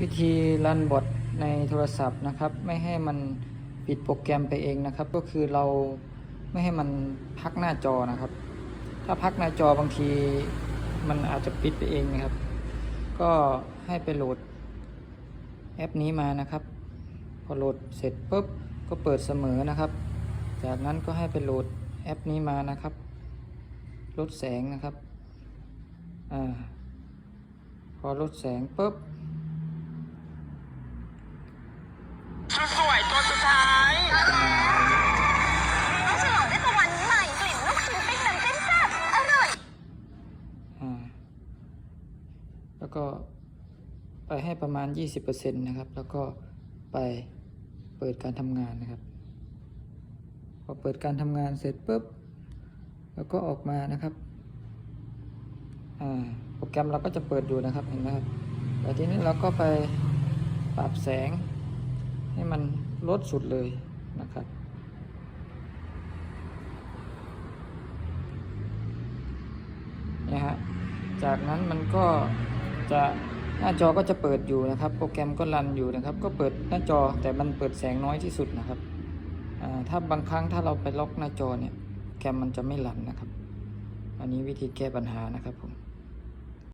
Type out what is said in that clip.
วิธีรันบอทในโทรศัพท์นะครับ ไม่ให้มันปิดโปรแกรมไปเองนะครับ ก็คือเราไม่ให้มันพักหน้าจอนะครับ ถ้าพักหน้าจอบางทีมันอาจจะปิดไปเองนะครับ ก็ให้ไปโหลดแอปนี้มานะครับ พอโหลดเสร็จปุ๊บก็เปิดเสมอนะครับ จากนั้นก็ให้ไปโหลดแอปนี้มานะครับ ลดแสงนะครับอพอลดแสงปุ๊บ แล้วก็ไปให้ประมาณ 20%นะครับ แล้วก็ไปเปิดการทำงานนะครับ พอเปิดการทำงานเสร็จปุ๊บ แล้วก็ออกมานะครับ โปรแกรมเราก็จะเปิดอยู่นะครับ เห็นไหมครับแต่ทีนี้เราก็ไปปรับแสงให้มันลดสุดเลยนะครับเนี่ยฮะ จากนั้นมันก็ จะหน้าจอก็จะเปิดอยู่นะครับ โปรแกรมก็รันอยู่นะครับ ก็เปิดหน้าจอแต่มันเปิดแสงน้อยที่สุดนะครับถ้าบางครั้งถ้าเราไปล็อกหน้าจอเนี่ยแกรมมันจะไม่รันนะครับ อันนี้วิธีแก้ปัญหานะครับผม